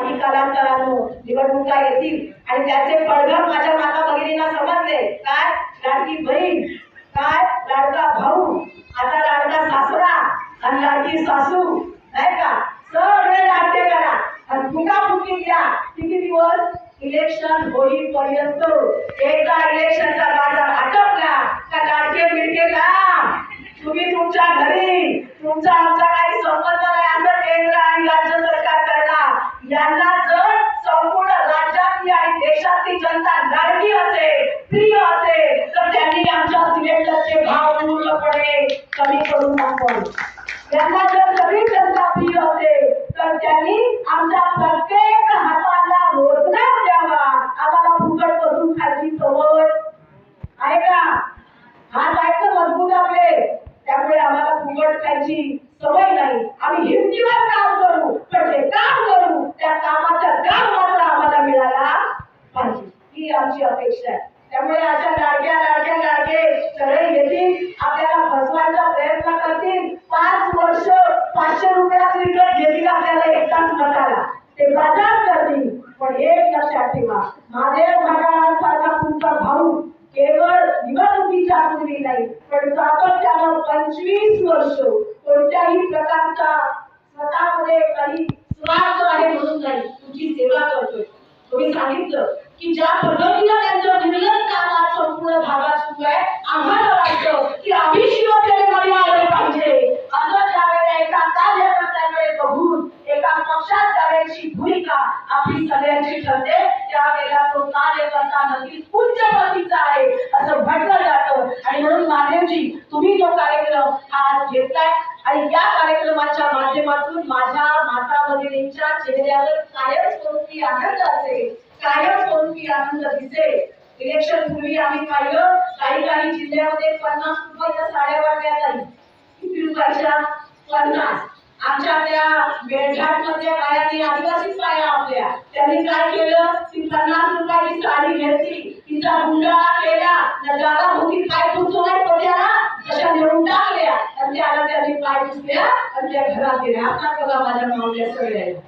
काही कालांतरानं निवडणुका येतील आणि त्याचे पडघम माझ्या माता भगिनींना समजले. काय? लाडकी बहीण. काय? लाडका भाऊ. आता लाडका सासरा आणि लाडकी सासू. नाही का? सगळे नाट्य करा. आणि फुका फुकी द्या किती दिवस? इलेक्शन होईपर्यंत. एकदा इलेक्शनचा बाजार आटपला का लाडके मिळकेला? तुम्ही तुमच्या घरी. तुमचा आमचा काही संबंध नाही. असं केंद्र आणि राज्य सरकार करणार यांना जर संपूर्ण राज्यातली ती जनता लाडकी असेल प्रिय असेल तर त्यांनी आमच्या सिलेंडरचे भाव पूर्णपणे कमी करून दाखवले. त्यांना जर सगळी जनता प्रिय असेल तर त्यांनी आमच्या प्रत्येक हाताला रोजगार द्यावा आम्हाला फुकट बसून खायची सवय आहे का हात आहेत ना मजबूत आपले त्यामुळे आम्हाला फुकट खायची सवय नाही आम्ही हिमतीवर काम करू पण जे काम करू त्या कामाचा काम मात्र आम्हाला मिळाला पाहिजे ही आमची अपेक्षा आहे त्यामुळे अशा लाडक्या लाडक्या लाडके सगळे घेतील आपल्याला फसवायचा प्रयत्न करतील. पाच वर्ष पाचशे रुपयात विकत घेतील आपल्याला एकदाच मताला. ते बाजार करतील. पण एक लक्षात ठेवा महादेव घाटाळांसारखा तुमचा भाऊ केवळ निवडणुकीच्या पूर्वी नाही पण सातत्यानं पंचवीस वर्ष कोणत्याही प्रकारचा स्वतःमध्ये काही स्वार्थ आहे म्हणून नाही तुमची सेवा करतोय. तुम्ही सांगितलं की ज्या पद्धतीनं त्यांचं निर्लज काम आज संपूर्ण भागात सुरू आहे आम्हाला वाटतं की आम्ही शिवसेनेमध्ये आले पाहिजे. असं ज्यावेळेला एका कार्यकर्त्याकडे बघून एका पक्षात जाण्याची भूमिका आपली सगळ्यांची ठरते त्यावेळेला तो कार्यकर्ता नक्कीच उच्च पतीचा आहे असं म्हटलं जातं. आणि म्हणून माधवजी तुम्ही जो कार्यक्रम आज घेतलाय आणि या कार्यक्रमाच्या माध्यमातून माझ्या माता भगिनींच्या चेहऱ्यावर कायम स्वरूपी आनंद असेल. कायम कोणती आनंद दिसेल? इलेक्शन पूर्वी आम्ही पाहिलं काही काही जिल्ह्यामध्ये पन्नास रुपयाच्या साड्या वाटल्या जाईल किती रुपयाच्या? पन्नास. आमच्या त्या मेळघाटमधल्या बायांनी आदिवासी बाया आपल्या. त्यांनी काय केलं? ती पन्नास रुपयाची साडी घेतली. तिचा गुंडाळा केला. न जागा होती पाय पुरतो नाही पडल्याला तशा नेऊन टाकल्या. आणि त्याला त्यांनी पाय पुसल्या आणि त्या घरात गेल्या. आता बघा माझ्या मावल्या सगळ्या.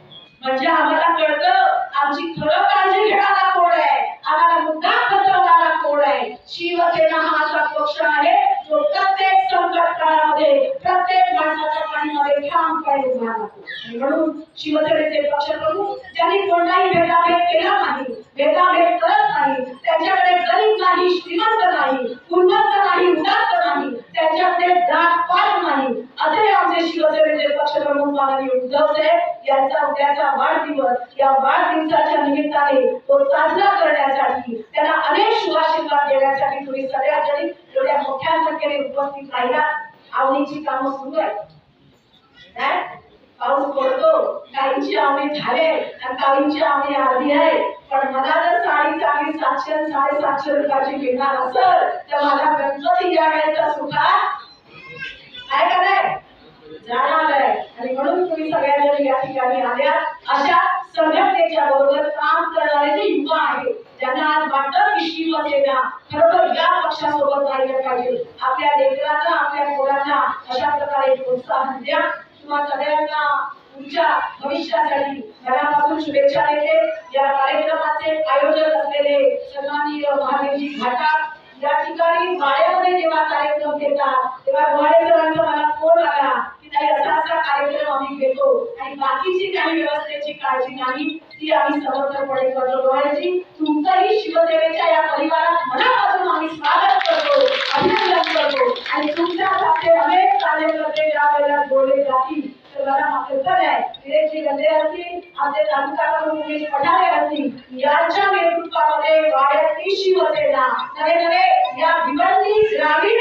म्हणजे आम्हाला कळतं आमची खरं काळजी घेणारा कोण आहे? आम्हाला मुद्दा फसवणारा कोण आहे? शिवसेना हा असा पक्ष आहे जो प्रत्येक संकट काळामध्ये प्रत्येक माणसाच्या पाठीमागे ठामपणे उभा राहतो म्हणून शिवसेनेचे पक्ष प्रमुख ज्यांनी कोणताही भेदाभेद केला नाही भेदाभेद करत नाही त्याच्याकडे गरीब नाही श्रीमंत नाही उन्नत नाही उदार नाही त्यांच्याकडे जात पात नाही असे आमचे शिवसेनेचे पक्ष प्रमुख माननीय उद्धव साहेब उद्याचा वाढदिवस या वाढदिवसाच्या निमित्ताने तो साजरा करण्यासाठी त्यांना अनेक शुभाशीर्वाद देण्यासाठी तुम्ही सगळ्या जरी एवढ्या मोठ्या संख्येने उपस्थित राहिला आवडीची कामं सुरू आहेत. पाऊस पडतो काहींची आवडी झाले आणि काहींची आवडी आधी आहे. पण मला जर साडी चांगली सातशे साडेसातशे रुपयाची घेणार असेल तर माझा गणपती या वेळेचा सुखा काय कराय जाणार आहे. आणि म्हणून तुम्ही सगळ्या या ठिकाणी आल्या अशा संघटनेच्या बरोबर काम करणारे जे युवा आहेत त्यांना आज वाटतं की शिवसेना खरोखर या पक्षासोबत राहिलं पाहिजे. आपल्या लेकरांना आपल्या मुलांना अशा प्रकारे प्रोत्साहन द्या. किंवा सगळ्यांना तुमच्या भविष्यासाठी मनापासून शुभेच्छा देते. या कार्यक्रमाचे आयोजक असलेले सन्माननीय महादेवजी घाटा या ठिकाणी वाड्यामध्ये जेव्हा कार्यक्रम घेतात तेव्हा वाडे सरांचा मला फोन आला. कार्यक्रम आम्ही घेतो. आणि बाकीची काही व्यवस्थेची काळजी नाही ती आम्ही समर्थपणे करतो. डोळ्याची तुमचंही शिवसेनेच्या या परिवारात मनापासून आम्ही स्वागत करतो अभिनंदन करतो. आणि तुमच्या तुमच्यासारखे अनेक कार्यकर्ते ज्या वेळेला जोडले जातील तर मला मात्र आहे विरेशजी गंधे असतील आमचे यांच्या नेतृत्वामध्ये शिवसेना नवे नवे या भिवंडी ग्रामीण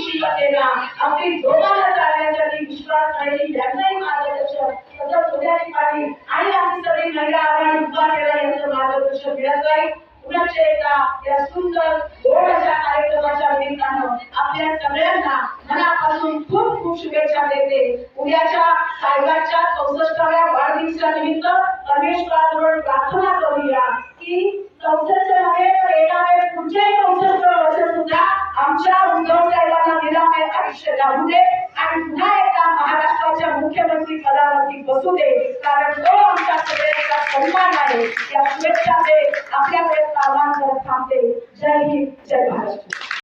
शिवसेना आपली जोमानं चालण्यासाठी विश्वास राहिली यांचंही मार्गदर्शन तसंच सुधारी पाटील आणि आमची सगळी महिला आघाडी उभा केला यांचं मार्गदर्शन मिळत राहील पुनश्च एकदा या सुंदर गोड अशा कार्यक्रमाच्या निमित्तानं आपल्या सगळ्यांना मनापासून खूप खूप शुभेच्छा देते. उद्याच्या साहेबांच्या चौसष्टाव्या वाढदिवसानिमित्त परमेश्वराजवळ प्रार्थना करूया की चौसष्ट नव्हे तर येणारे पुढचे चौसष्ट वर्ष सुद्धा आमच्या उद्धव साहेबांना निरामय आयुष्य लाभू दे आणि पुन्हा एकदा महाराष्ट्राच्या मुख्यमंत्री पदावरती बसू दे. कारण तो आमच्या सगळ्यांचा सन्मान आहे. या शुभेच्छा ते आपल्यापर्यंत आवाहन करत थांबते. जय हिंद जय महाराष्ट्र.